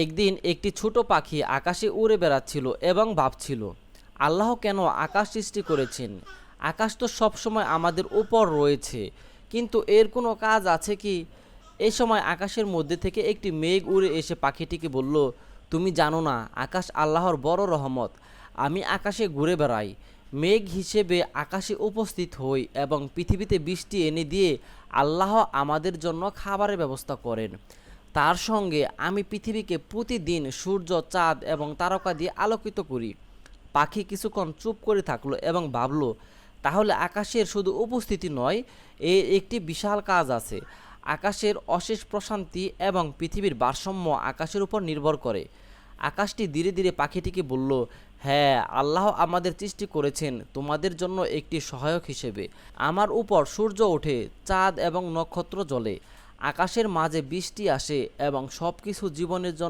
একদিন একটি ছোট পাখি আকাশে উড়ে বেড়াচ্ছিল এবং ভাবছিল, আল্লাহ কেন আকাশ সৃষ্টি করেছেন? আকাশ তো সবসময় আমাদের উপর রয়েছে, কিন্তু এর কোনো কাজ আছে কি? এ সময় আকাশের মধ্যে থেকে একটি মেঘ উড়ে এসে পাখিটিকে বলল, তুমি জানো না, আকাশ আল্লাহর বড় রহমত। আমি আকাশে ঘুরে বেড়াই। মেঘ হিসেবে আকাশে উপস্থিত হই এবং পৃথিবীতে বৃষ্টি এনে দিয়ে আল্লাহ আমাদের জন্য খাবারের ব্যবস্থা করেন। তার সঙ্গে আমি পৃথিবীকে প্রতিদিন সূর্য, চাঁদ এবং তারকা দিয়ে আলোকিত করি। পাখি কিছুক্ষণ চুপ করে থাকল এবং ভাবলো, তাহলে আকাশের শুধু উপস্থিতি নয়, এ একটি বিশাল কাজ আছে। আকাশের অশেষ প্রশান্তি এবং পৃথিবীর ভারসাম্য আকাশের উপর নির্ভর করে। আকাশটি ধীরে ধীরে পাখিটিকে বলল হ্যাঁ আল্লাহ আমাদের সৃষ্টি করেছেন, তোমাদের জন্য একটি সহায়ক হিসেবে। আমার উপর সূর্য ওঠে, চাঁদ এবং নক্ষত্র জ্বলে। আকাশের মাঝে বৃষ্টি আসে এবং সব কিছু জীবনের জন্য